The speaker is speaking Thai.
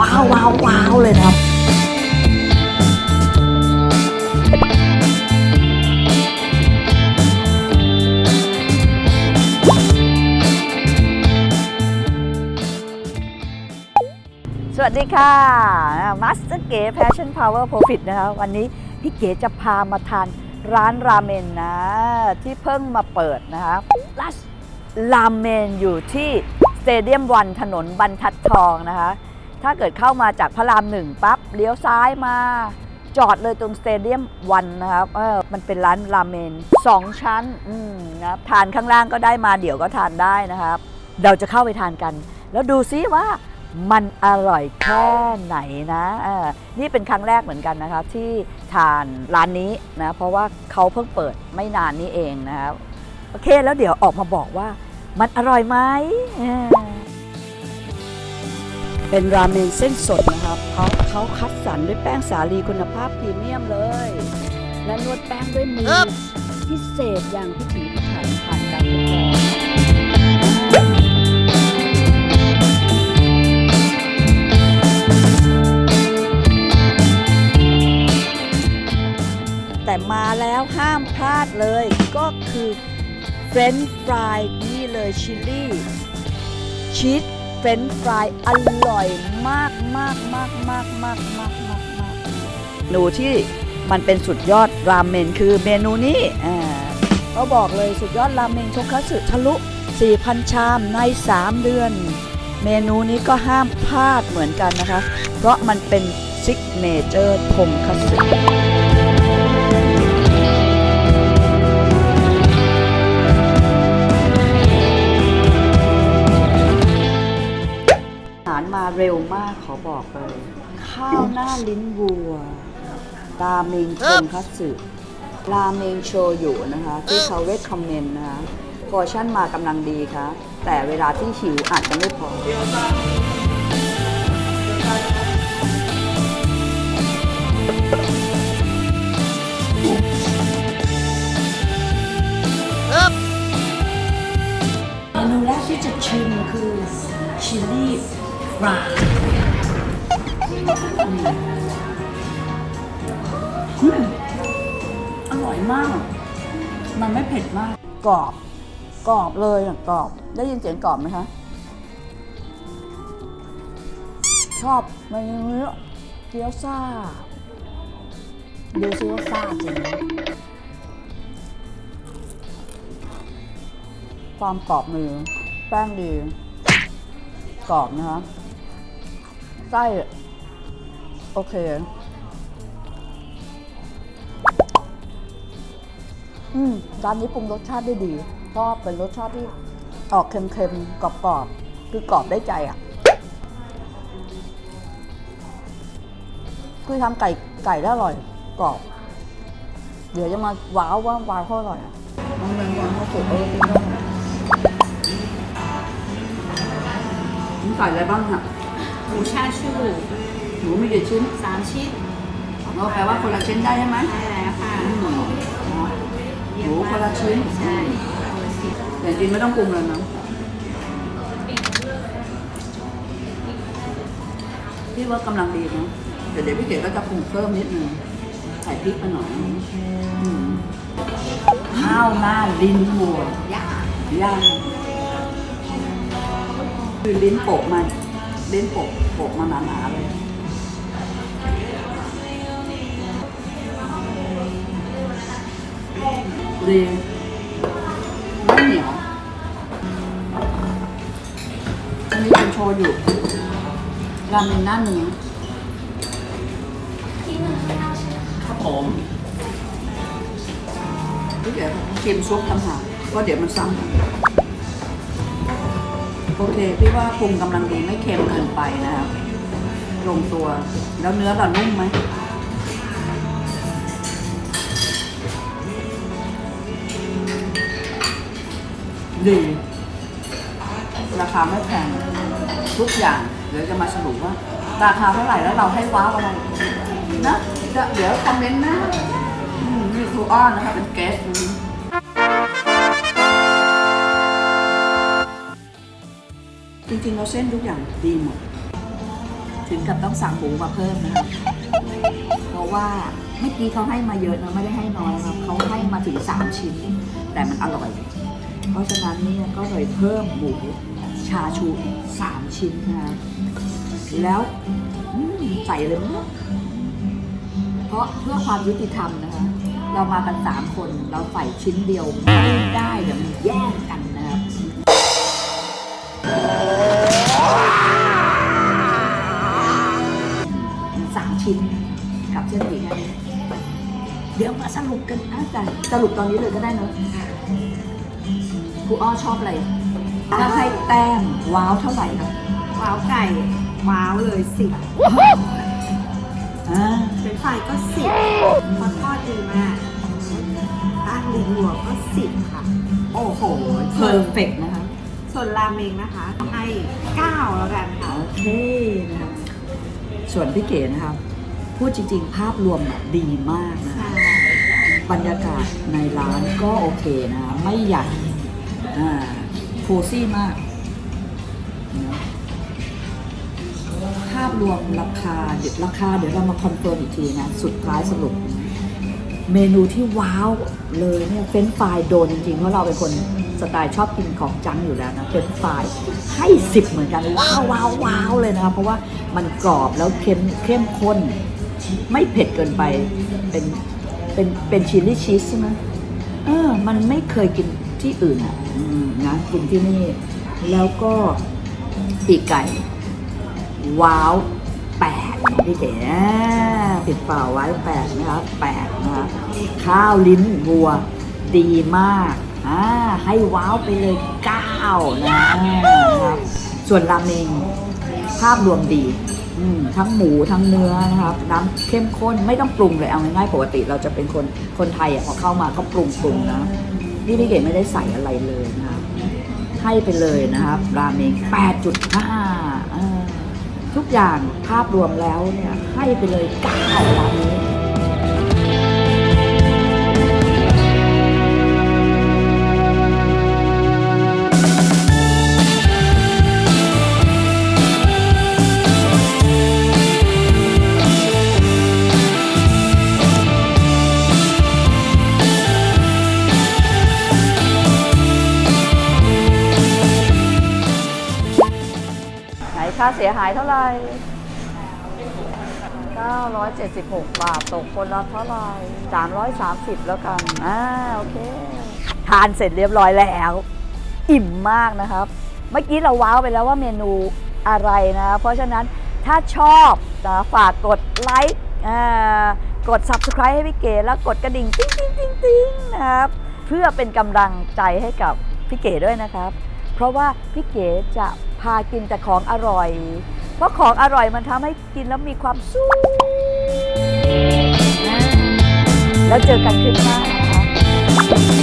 ว้าวว้าวว้าวเลยนะครับสวัสดีค่ะมาสเตอร์เก๋แพชชั่นพาวเวอร์โปรฟิตนะคะวันนี้พี่เก๋จะพามาทานร้านราเมนนะ ที่เพิ่งมาเปิดนะคะลัสราเมนอยู่ที่สเตเดียมวันถนนบรรทัดทองนะคะ ถ้าเกิดเข้ามาจากพระรามหนึ่งปั๊บเลี้ยวซ้ายมา จอดเลยตรงสเตเดียมวันนะครับเออมันเป็นร้านราเมนสองชั้นอืมนะทานข้างล่างก็ได้มาเดี๋ยวก็ทานได้นะครับ เราจะเข้าไปทานกัน แล้วดูซิว่ามันอร่อยแค่ไหนนะเออนี่เป็นครั้งแรกเหมือนกันนะคะที่ทานร้านนี้นะเพราะว่าเขาเพิ่งเปิดไม่นานนี้เองนะครับโอเคแล้วเดี๋ยวออกมาบอกว่ามันอร่อยไหม เออเป็นราเมนเส้นสดนะครับเขาเขาคัดสรรด้วยแป้งสาลีคุณภาพพรีเมียมเลย และนวดแป้งด้วยมือพิเศษอย่างพิถีพิถันผ่านการทดลองแต่มาแล้วห้ามพลาดเลยก็คือเฟรนช์ฟรายนี่เลยชิลลี่ชีส เฟรนช์ฟรายอร่อยมากมากมากมากมากมากมากมากหนูที่มันเป็นสุดยอดราเมนคือเมนูนี้อ่าก็บอกเลยสุดยอดราเมนชกคัตสึทะลุ 4,000 ชามใน 3 เดือน เมนูนี้ก็ห้ามพลาดเหมือนกันนะคะ เพราะมันเป็นซิกเนเจอร์ทงคัตสึ ลิ้นวัว ราเมงทงคัตสึราเมงโชยุนะคะ ที่เขาเรคคอมเมนต์นะคะพอชั่นมากำลังดีค่ะ แต่เวลาที่หิวอาจจะไม่พอเมนูแรกที่จะชิมคือชิลลี่ฟราย อร่อยมาก มันไม่เผ็ดมาก กรอบ กรอบเลยอะกรอบ ได้ยินเสียงกรอบไหมคะ ชอบเมนูนี้เกี๊ยวซ่า ดูซิว่าซ่าจริงไหมความกรอบมือ แป้งดี กรอบนะคะไส้โอเค อืมร้านนี้ปรุงรสชาติได้ดีชอบเป็นรสชาติที่ออกเค็มๆกรอบๆคือกรอบได้ใจอะ คือทำไก่ไก่ได้อร่อยกรอบ เดี๋ยวจะมาว้าวว่าว้าวเขาอร่อยอะมันเป็นความรู้สึกเออที่ต้องมีไก่อะไรบ้างฮะหมูชาชูหมูมีกี่ชิ้นสามชิ้นเราแปลว่าคนละชิ้นได้ใช่ไหม ได้แล้วค่ะ อืม อ๋อหมูคนละชิ้นใช่แต่จริงไม่ต้องปรุงเลยนะพี่ว่ากำลังดีนะเดี๋ยวเดี๋ยวพี่เก๋ก็จะปรุงเพิ่มนิดนึงใส่พริกมาหน่อยอ้าวหน้าลิ้นวัวย่างย่างคือลิ้นโปะมาลิ้นโปะโปะมาหนาๆเลย ดีไม่เหนียวอันนี้เป็นโชยุราเมนหน้าเนื้อครับผมพี่เดี๋ยวชิมซุปต่างหากก็เดี๋ยวมันซ้ำกันโอเค พี่ว่าปรุงกำลังดีไม่เค็มเกินไปนะครับลงตัว แล้วเนื้อเรานุ่มไหม ดี ราคาไม่แพงทุกอย่าง เดี๋ยวจะมาสรุปว่า ราคาเท่าไหร่แล้วเราให้ว้าวอะไรนะเดี๋ยวคอมเมนต์นะมนี่ครูอ้อนนะคะเป็นเกสจริงๆเราเส้นทุกอย่างดีหมด ถึงกับต้องสั่งหมูมาเพิ่มนะครับเพราะว่าเมื่อกี้เขาให้มาเยอะนะไม่ได้ให้น้อยนะครับเขาให้มาถึง 3 ชิ้น แต่มันอร่อย เพราะฉะนั้นเนี่ยก็เลยเพิ่มหมูชาชูอีก3ชิ้นนะครับแล้วใส่เลยมั้งเพราะเพื่อความยุติธรรมนะคะ เรามากัน3คน เราใส่ชิ้นเดียวไม่ได้เดี๋ยวมันแย่งกันนะครับสามชิ้นกับเส้นหมี่แค่นี้เดี๋ยวมาสรุปกันอาจารย์สรุปตอนนี้เลยก็ได้เนอะ รูอ้อชอบอะไรถ้าให้แต้มว้าวเท่าไหร่ครับว้าวไก่ว้าวเลยสิบอ่าเป็นไฟก็สิบพอทอดดีมากตั้งดีหัวก็สิบค่ะ โอ้โหเพอร์เฟกนะคะ ส่วนราเมงนะคะ ให้เก้าแล้วกันค่ะ โอเคนะครับส่วนพี่เก๋นะครับพูดจริงๆ ภาพรวมแบบดีมากนะใช่บรรยากาศในร้านก็โอเคนะ ไม่ใหญ่อ่า โคซี่มากนะภาพรวมราคาเดี๋ยวราคาเดี๋ยวเรามาคอนเฟิร์มอีกทีนะ สุดท้ายสรุป เมนูที่ว้าวเลยเนี่ยเฟนฟรายโดนจริงๆ เพราะเราเป็นคนสไตล์ชอบกินของจังอยู่แล้วนะเฟนฟรายให้สิบเหมือนกัน ว้าวว้าวว้าวเลยนะครับเพราะว่ามันกรอบแล้วเค็มเข้มข้น ไม่เผ็ดเกินไปเป็นเป็นเป็นชิลลี่ชีสใช่ไหมเออ มันไม่เคยกิน ที่อื่นอะนะกินที่นี่ แล้วก็ปีกไก่ ว้าวแปดพี่เก๋ปิดเปล่าไว้แปดนะครับแปดนะครับข้าวลิ้นวัวดีมากอ่าให้ว้าวไปเลยเก้านะครับ ส่วนราเมงภาพรวมดีทั้งหมูทั้งเนื้อนะครับ น้ำเข้มข้นไม่ต้องปรุงเลยเอาง่ายๆปกติเราจะเป็นคนคนไทยอะพอเข้ามาก็ปรุงปรุงนะ ที่พี่เก๋ไม่ได้ใส่อะไรเลยนะครับให้ไปเลยนะครับ ราเมง 8.5ทุกอย่างภาพรวมแล้วเนี่ยให้ไปเลย9ร้านนี้ ค่าเสียหายเท่าไหร่976 บาท ตกคนละเท่าไหร่330 แล้วกัน อ่า โอเค ทานเสร็จเรียบร้อยแล้ว อิ่มมากนะครับ เมื่อกี้เราว้าวไปแล้วว่าเมนูอะไรนะ เพราะฉะนั้นถ้าชอบนะฝากกดไลค์กด subscribe ให้พี่เก๋แล้วกดกระดิ่งติ๊งติ๊งติ๊งติ๊งนะครับ เพื่อเป็นกำลังใจให้กับพี่เก๋ด้วยนะครับ เพราะว่าพี่เก๋จะ พากินแต่ของอร่อย เพราะของอร่อยมันทำให้กินแล้วมีความสุขแล้วเจอกันคลิปหน้านะคะ